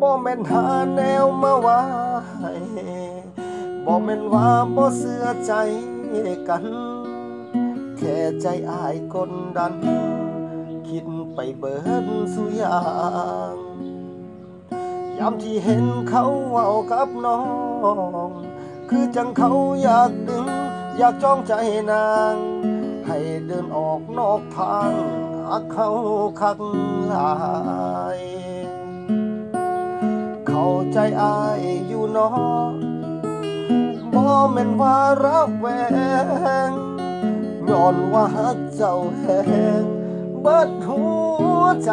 บ่แม่นหาแนวมาว่าให้บ่แม่นว่าบ่เสื่อใจกัน แค่ใจอายกดดัน คิดไปเบิดสุยางยามที่เห็นเขาเว้ากับน้อง คือจังเขาอยากดึง อยากจ้องใจนาง ให้เดินออกนอกทางหักเขาคักหลาย เข้าใจอายอยู่เนอบ่แม่นว่ารักแวงย้อนว่าฮักเจ้าแหงเบิดหัวใจ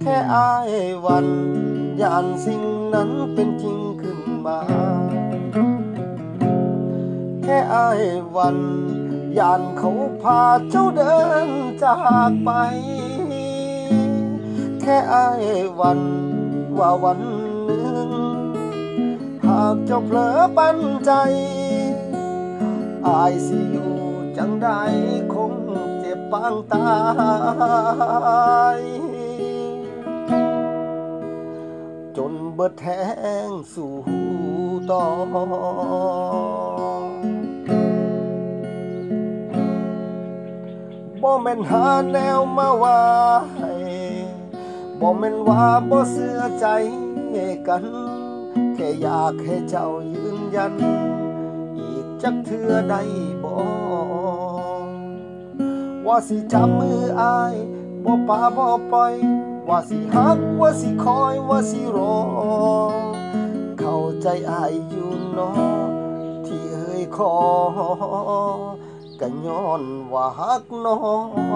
แค่อายวันย่านสิ่งนั้นเป็นจริงขึ้นมา แค่อายวัน ย่านเขาพาเจ้าเดินจากไป แค่อายวันว่าวันหนึ่ง หากเจ้าเผลอปันใจ อายสิอยู่จังใดคงเจ็บปางตายจนเบิดแทงสู่ต่อ บ่แม่นหาแนวมาว่าให้บ่แม่นว่าบ่เสื่อใจกัน แค่อยากให้เจ้ายืนยัน อีกจักเทื่อใดบ่ว่าสิจับมืออายบ่ป่าบ่ปล่อย ว่าสิฮักว่าสิคอยว่าสิรอ เข้าใจอายอยู่เนอที่เอ่ยขอ ก็ย้อนว่าฮักน้องห